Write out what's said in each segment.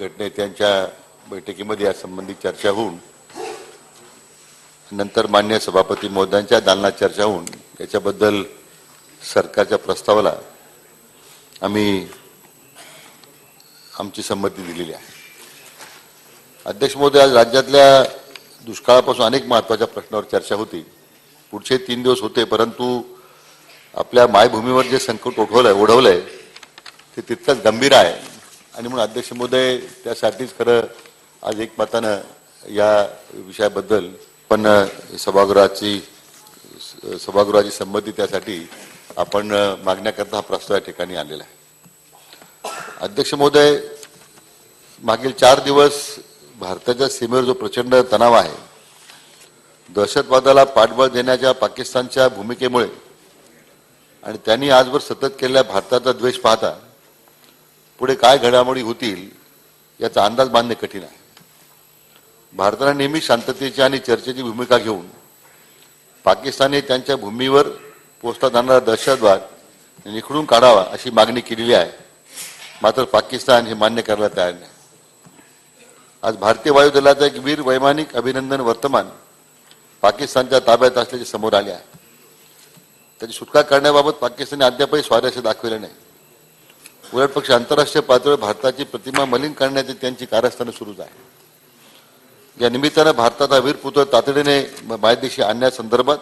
गटनेत्यांच्या बैठकीमध्ये यासंबंधी चर्चा होऊन नंतर मान्य सभापती महोदयांच्या दालनात चर्चा होऊन याच्याबद्दल सरकारच्या प्रस्तावाला आम्ही आमची संमती दिलेली आहे. अध्यक्ष महोदय आज राज्यातल्या दुष्काळापासून अनेक महत्त्वाच्या प्रश्नावर चर्चा होती. पुढचे तीन दिवस होते परंतु आपल्या मायभूमीवर जे संकट ओढवलंय ओढवलंय ते तितकंच गंभीर आहे. आणि म्हणून अध्यक्ष महोदय त्यासाठीच खरं आज एकमतानं या विषयाबद्दल पण सभागृहाची सभागृहाची संमती त्यासाठी आपण मागण्याकरता हा प्रस्ताव या ठिकाणी आलेला आहे. अध्यक्ष महोदय मागील चार दिवस भारताच्या सीमेवर जो प्रचंड तणाव आहे दहशतवादाला पाठबळ देण्याच्या पाकिस्तानच्या भूमिकेमुळे आणि त्यांनी आजवर सतत केलेल्या भारताचा द्वेष पाहता पुढे काय घडामोडी होतील याचा अंदाज बांधणे कठीण आहे. भारताने नेहमी शांततेची आणि चर्चेची भूमिका घेऊन पाकिस्तानने त्यांच्या भूमीवर पोचला जाणारा दहशतवाद निखडून काढावा अशी मागणी केलेली आहे. मात्र पाकिस्तान हे मान्य करायला तयार नाही. आज भारतीय वायुदलाचा एक वीर वैमानिक अभिनंदन वर्तमान पाकिस्तानच्या ताब्यात असल्याचे समोर आले आहे. त्याची सुटका करण्याबाबत पाकिस्तानने अद्यापही स्वारस्य दाखविले नाही. उलट पक्ष आंतरराष्ट्रीय पातळीवर भारताची प्रतिमा मलिन करण्याची त्यांची कारस्थानं सुरूच आहे या निमित्तानं भारताचा वीर पुतळ तातडीने मायदेशी आणण्यासंदर्भात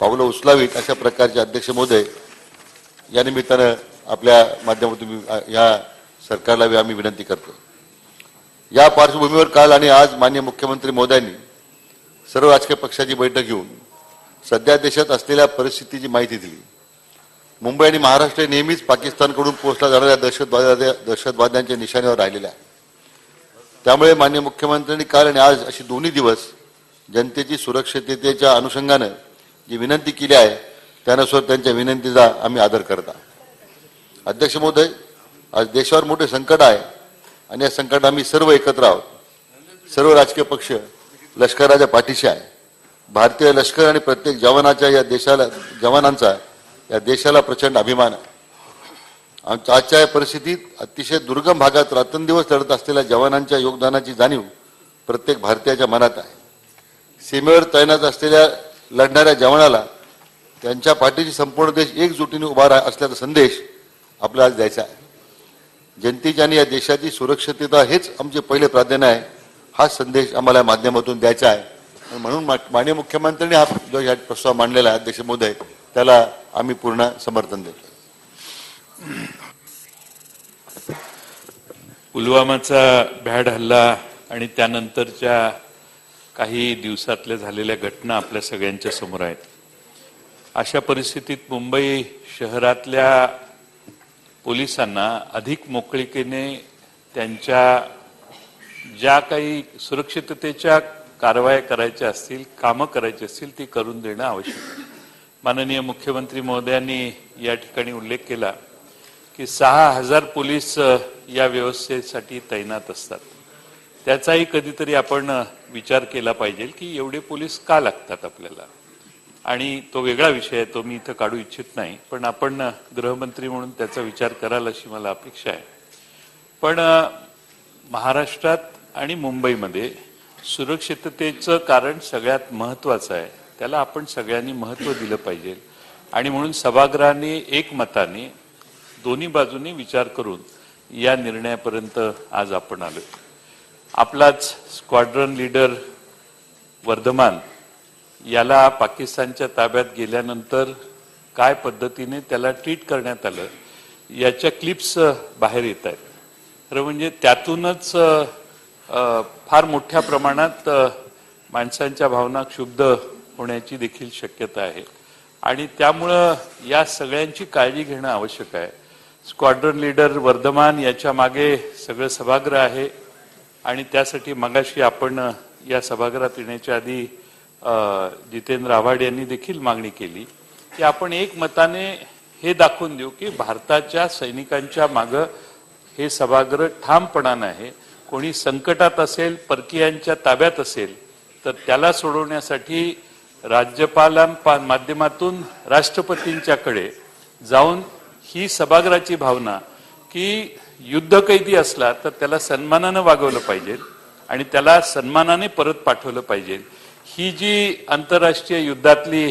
पावलं उचलावीत अशा प्रकारचे अध्यक्ष मोदय या निमित्तानं आपल्या माध्यमातून या सरकारला आम्ही विनंती करतो. या पार्श्वभूमीवर काल आणि आज मान्य मुख्यमंत्री मोदयांनी सर्व राजकीय पक्षाची बैठक घेऊन सध्या देशात असलेल्या परिस्थितीची माहिती दिली. मुंबई आणि महाराष्ट्र नेहमीच पाकिस्तानकडून पोचल्या जाणाऱ्या दहशतवाद्या दहशतवाद्यांच्या निशाण्यावर राहिलेल्या आहे त्यामुळे मान्य मुख्यमंत्र्यांनी काल आणि आज अशी दोन्ही दिवस जनतेची सुरक्षिततेच्या अनुषंगानं जी विनंती केली आहे त्यानुसार त्यांच्या विनंतीचा आम्ही आदर करता अध्यक्ष महोदय आज देशावर मोठे संकट आहे आणि या संकटात आम्ही सर्व एकत्र आहोत. सर्व राजकीय पक्ष लष्कराच्या पाठीशी आहे. भारतीय लष्कर आणि प्रत्येक जवानाच्या या देशाला जवानांचा या देशाला प्रचंड अभिमान आहे. आमच्या आजच्या या परिस्थितीत अतिशय दुर्गम भागात रात्रंदिवस लढत असलेल्या जवानांच्या योगदानाची जाणीव प्रत्येक भारतीयाच्या मनात आहे. सीमेवर तैनात असलेल्या लढणाऱ्या जवानाला त्यांच्या पाठीशी संपूर्ण देश एकजुटीने उभा रा- असल्याचा संदेश आपल्याला आज द्यायचा आहे. जनतेची आणि या देशाची सुरक्षितता हेच आमचे पहिले प्राधान्य आहे हा संदेश आम्हाला माध्यमातून द्यायचा आहे. म्हणून मा- माननीय मुख्यमंत्र्यांनी हा जो या प्रस्ताव मांडलेला आहे अध्यक्ष मोदय त्याला आम्ही पूर्ण समर्थन देतो पुलवामाचा भ्याड हल्ला आणि त्यानंतरच्या काही दिवसातल्या झालेल्या घटना आपल्या सगळ्यांच्या समोर आहेत. अशा परिस्थितीत मुंबई शहरातल्या पोलिसांना अधिक मोकळीकेने त्यांच्या ज्या काही सुरक्षिततेच्या कारवाया करायच्या असतील कामं करायची असतील ती करून देणं आवश्यक आहे. माननीय मुख्यमंत्री महोदयांनी या ठिकाणी उल्लेख केला की सहा हजार पोलीस या व्यवस्थेसाठी तैनात असतात. त्याचाही कधीतरी आपण विचार केला पाहिजे की एवढे पोलीस का लागतात आपल्याला? आणि तो वेगळा विषय आहे तो मी इथं काढू इच्छित नाही पण आपण गृहमंत्री म्हणून त्याचा विचार कराल अशी मला अपेक्षा आहे. पण महाराष्ट्रात आणि मुंबईमध्ये सुरक्षिततेचं कारण सगळ्यात महत्वाचं आहे. त्याला आपण सगळ्यांनी महत्त्व दिलं पाहिजे. आणि म्हणून सभागृहाने एकमताने दोन्ही बाजूनी विचार करून या निर्णयापर्यंत आज आपण आलो. आपलाच स्क्वाड्रन लीडर वर्धमान याला पाकिस्तानच्या ताब्यात गेल्यानंतर काय पद्धतीने त्याला ट्रीट करण्यात आलं याच्या क्लिप्स बाहेर येत आहेत. खरं म्हणजे त्यातूनच फार मोठ्या प्रमाणात माणसांच्या भावना क्षुब्ध होण्याची देखील शक्यता आहे. आणि त्यामुळं या सगळ्यांची काळजी घेणं आवश्यक आहे. स्क्वाड्रन लीडर वर्धमान याच्या मागे सगळं सभागृह आहे. आणि त्यासाठी मगाशी आपण या सभागृहात येण्याच्या आधी जितेंद्र आव्हाड यांनी देखील मागणी केली की आपण एक मताने हे दाखवून देऊ की भारताच्या सैनिकांच्या मागं हे सभागृह ठामपणानं आहे कोणी संकटात असेल परकीयांच्या ताब्यात असेल तर त्याला सोडवण्यासाठी राज्यपालां माध्यमातून राष्ट्रपतींच्याकडे जाऊन ही सभागृहाची भावना की युद्ध कैदी असला तर त्याला सन्मानानं वागवलं पाहिजे आणि त्याला सन्मानाने परत पाठवलं पाहिजे. ही जी आंतरराष्ट्रीय युद्धातली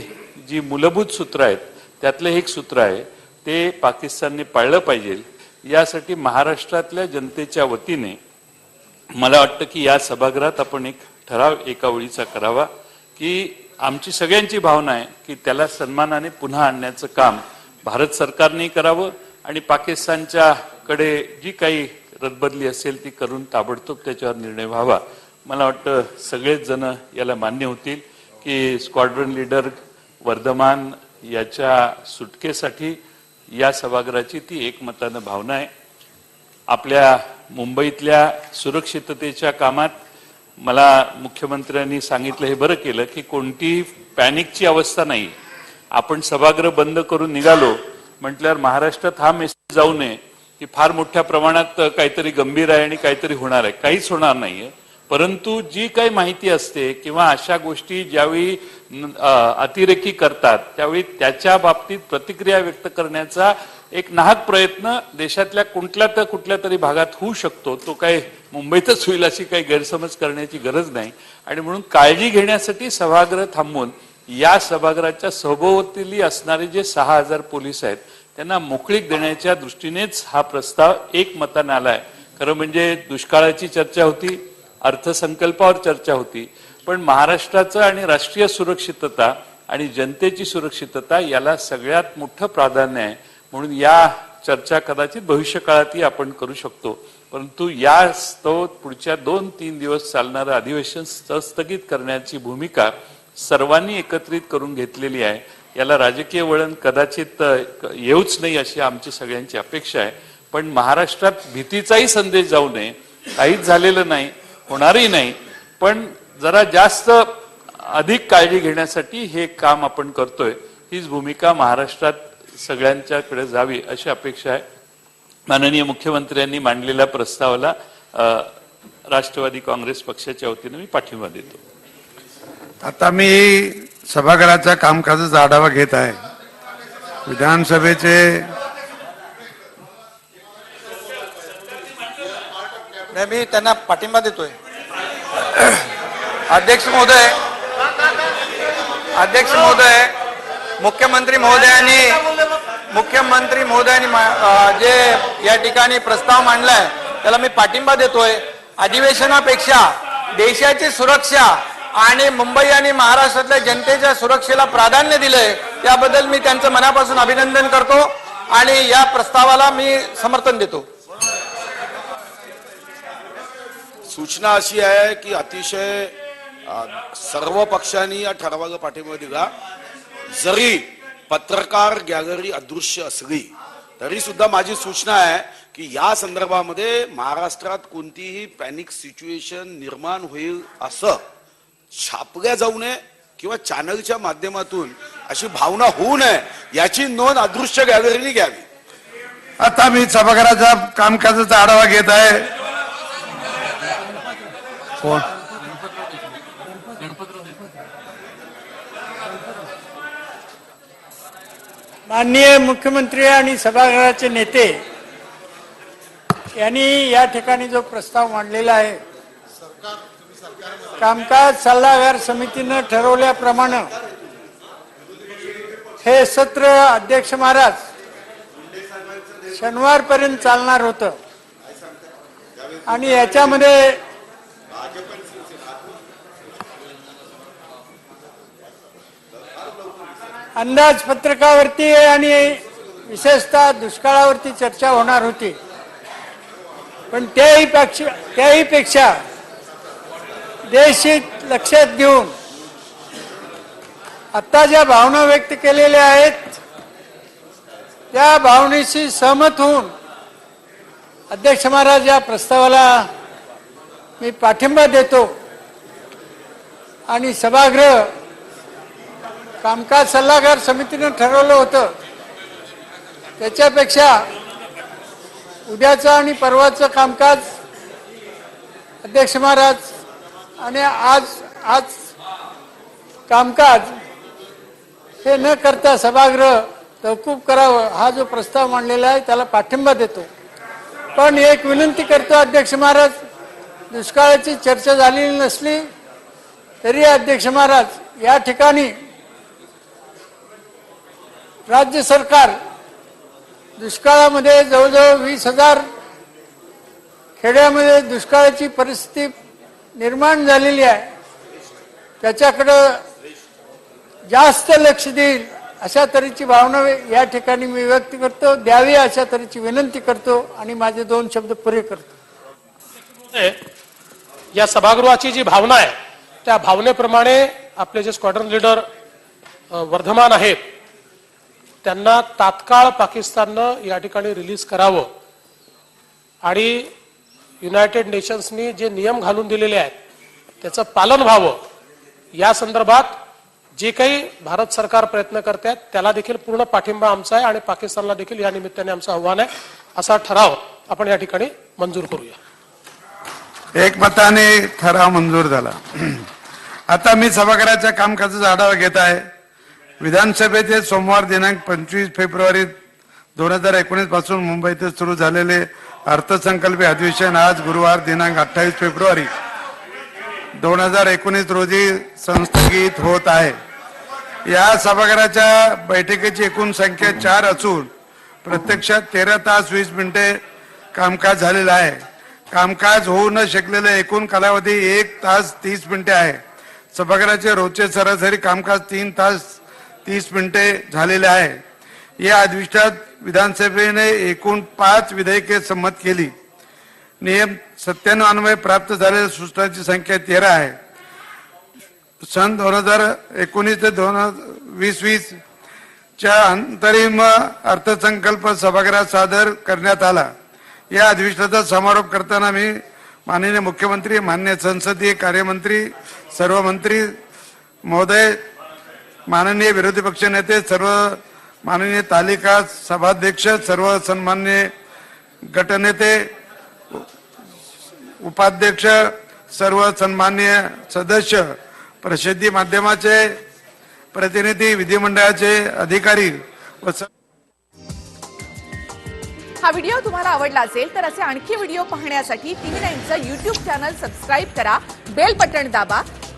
जी मूलभूत सूत्र आहेत त्यातलं एक सूत्र आहे ते पाकिस्तानने पाळलं पाहिजे. यासाठी महाराष्ट्रातल्या जनतेच्या वतीने मला वाटतं की या सभागृहात आपण एक ठराव एका ओळीचा करावा की आमची सगळ्यांची भावना आहे की त्याला सन्मानाने पुन्हा आणण्याचं काम भारत सरकारने करावं आणि पाकिस्तानच्या कडे जी काही रदबदली असेल ती करून ताबडतोब त्याच्यावर निर्णय व्हावा. मला वाटतं सगळेच जण याला मान्य होतील की स्क्वाड्रन लीडर वर्धमान याच्या सुटकेसाठी या सभागृहाची ती एकमतानं भावना आहे. आपल्या मुंबईतल्या सुरक्षिततेच्या कामात मला मुख्यमंत्र्यांनी सांगितलं हे बरं केलं की कोणतीही पॅनिकची अवस्था नाही. आपण सभागृह बंद करून निघालो म्हटल्यावर महाराष्ट्रात हा मेसेज जाऊ नये की फार मोठ्या प्रमाणात काहीतरी गंभीर आहे आणि काहीतरी होणार आहे. काहीच होणार नाहीये. परंतु जी काही माहिती असते किंवा अशा गोष्टी ज्यावेळी अतिरेकी करतात त्यावेळी त्याच्या बाबतीत प्रतिक्रिया व्यक्त करण्याचा एक नाहक प्रयत्न देशातल्या कुठल्या तर कुठल्या तरी भागात होऊ शकतो. तो काही मुंबईतच होईल अशी काही गैरसमज करण्याची गरज नाही. आणि म्हणून काळजी घेण्यासाठी सभागृह थांबवून या सभागृहाच्या सभोवतीली असणारे जे सहा हजार पोलीस आहेत त्यांना मोकळीक देण्याच्या दृष्टीनेच हा प्रस्ताव एक मताने आलाय. खरं म्हणजे दुष्काळाची चर्चा होती. अर्थसंकल्पावर चर्चा होती. पण महाराष्ट्राचं आणि राष्ट्रीय सुरक्षितता आणि जनतेची सुरक्षितता याला सगळ्यात मोठं प्राधान्य आहे. म्हणून या चर्चा कदाचित भविष्यकाळातही आपण करू शकतो. परंतु या स्तव पुढच्या दोन तीन दिवस चालणारं अधिवेशन स्थगित करण्याची भूमिका सर्वांनी एकत्रित करून घेतलेली आहे. याला राजकीय वळण कदाचित येऊच नाही अशी आमची सगळ्यांची अपेक्षा आहे. पण महाराष्ट्रात भीतीचाही संदेश जाऊ नये. काहीच झालेलं नाही. होणारही नाही. पण जरा जास्त अधिक काळजी घेण्यासाठी हे काम आपण करतोय. हीच भूमिका महाराष्ट्रात सगळ्यांच्याकडे जावी अशी अपेक्षा आहे. माननीय मुख्यमंत्र्यांनी मांडलेल्या प्रस्तावाला राष्ट्रवादी काँग्रेस पक्षाच्या वतीने मी पाठिंबा देतो. आता मी सभागृहाच्या कामकाजाचा आढावा घेत आहे. विधानसभेचे नाही मी त्यांना पाठिंबा देतोय. अध्यक्ष महोदय अध्यक्ष महोदय मुख्यमंत्री महोदयांनी मुख्यमंत्री महोदयांनी जे या ठिकाणी प्रस्ताव मांडलाय त्याला मी पाठिंबा देतोय. अधिवेशनापेक्षा देशाची सुरक्षा आणि मुंबई आणि महाराष्ट्रातल्या जनतेच्या सुरक्षेला प्राधान्य दिलंय त्याबद्दल मी त्यांचं मनापासून अभिनंदन करतो आणि या प्रस्तावाला मी समर्थन देतो. सूचना अशी आहे की अतिशय सर्व पक्षांनी या ठरावाला पाठिंबा दिला. जरी पत्रकार गॅलरी अदृश्य असली तरी सुद्धा माझी सूचना आहे की या संदर्भामध्ये महाराष्ट्रात कोणतीही पॅनिक सिच्युएशन निर्माण होईल असं छापल्या जाऊ नये किंवा चॅनलच्या माध्यमातून अशी भावना होऊ नये याची नोंद अदृश्य गॅलरीने घ्यावी. आता मी सभागृहाच्या कामकाजाचा आढावा घेत आहे. कोण? माननीय मुख्यमंत्री आणि सभागृहाचे नेते यांनी या ठिकाणी जो प्रस्ताव मांडलेला आहे कामकाज सल्लागार समितीनं ठरवल्याप्रमाणे हे सत्र अध्यक्ष महाराज शनिवारपर्यंत चालणार होतं. आणि याच्यामध्ये अंदाजपत्रकावरती आणि विशेषतः दुष्काळावरती चर्चा होणार होती. पण त्याही पेक्षा त्याही पेक्षा देशहित लक्षात घेऊन आता ज्या भावना व्यक्त केलेल्या आहेत त्या भावनेशी सहमत होऊन अध्यक्ष महाराज या प्रस्तावाला मी पाठिंबा देतो. आणि सभागृह कामकाज सल्लागार समितीनं ठरवलं होतं. त्याच्यापेक्षा उद्याचं आणि परवाचं कामकाज अध्यक्ष महाराज आणि आज आज कामकाज हे न करता सभागृह तहकूब करावं हा जो प्रस्ताव मांडलेला आहे त्याला पाठिंबा देतो. पण एक विनंती करतो अध्यक्ष महाराज दुष्काळाची चर्चा झालेली नसली तरी अध्यक्ष महाराज या ठिकाणी राज्य सरकार दुष्काळामध्ये जवळजवळ वीस हजार खेड्यामध्ये दुष्काळाची परिस्थिती निर्माण झालेली आहे. त्याच्याकडं जास्त लक्ष देईल अशा तऱ्हेची भावना या ठिकाणी मी व्यक्त करतो. द्यावी अशा तऱ्हेची विनंती करतो आणि माझे दोन शब्द पुरे करतो. या सभागृहाची जी भावना आहे त्या भावनेप्रमाणे आपले जे स्क्वॉड्रन लीडर वर्धमान आहेत त्यांना तात्काळ पाकिस्ताननं या ठिकाणी रिलीज करावं. आणि युनायटेड नेशन्सनी जे नियम घालून दिलेले आहेत त्याचं पालन व्हावं. या संदर्भात जे काही भारत सरकार प्रयत्न करत आहेत त्याला देखील पूर्ण पाठिंबा आमचा आहे आणि पाकिस्तानला देखील या निमित्ताने आमचं आव्हान आहे. असा ठराव आपण या ठिकाणी मंजूर करूया. एकमताने ठराव मंजूर झाला. आता मी सभागृहाच्या कामकाजाचा आढावा घेत आहे. विधानसभेचे सोमवार दिनांक पंचवीस फेब्रुवारी दोन हजार एकोणीसपासून मुंबईत सुरू झालेले अर्थसंकल्पीय अधिवेशन आज गुरुवार दिनांक अठ्ठावीस फेब्रुवारी दोन हजार एकोणीस रोजी संस्थगित होत आहे. या सभागृहाच्या बैठकीची एकूण संख्या चार असून प्रत्यक्षात तेरा तास वीस मिनिटे कामकाज झालेलं आहे. कामकाज होऊ न शकलेले एकूण कालावधी एक तास तीस मिनिटे आहे. सभागृहाचे रोजचे सरासरी कामकाज तीन तास तीस मिनिटे झालेले आहे. या अधिवेशनात विधानसभेने एकूण पाच विधेयके संमत केली. नियम सत्त्याण्णव अन्वये प्राप्त झालेल्या सूचनांची संख्या तेरा आहे. सन दोन हजार एकोणीस ते दोन वीस वीस च्या अंतरिम अर्थसंकल्प सभागृहात सादर करण्यात आला. या अधिवेशनाचा समारोप करताना मी माननीय मुख्यमंत्री मान्य संसदीय कार्यमंत्री सर्व मंत्री महोदय माननीय विरोधी पक्ष नेते सर्व माननीय तालिका सभाध्यक्ष सर्व सन्मान्य गटनेते उपाध्यक्ष सर्व सन्मान्य सदस्य प्रसिद्धी माध्यमाचे प्रतिनिधी विधिमंडळाचे अधिकारी व हा व्हिडिओ तुम्हाला आवडला असेल तर असे आणखी व्हिडिओ पाहण्यासाठी टीव्ही नाईनचं युट्यूब चॅनल सबस्क्राईब करा बेल बटन दाबा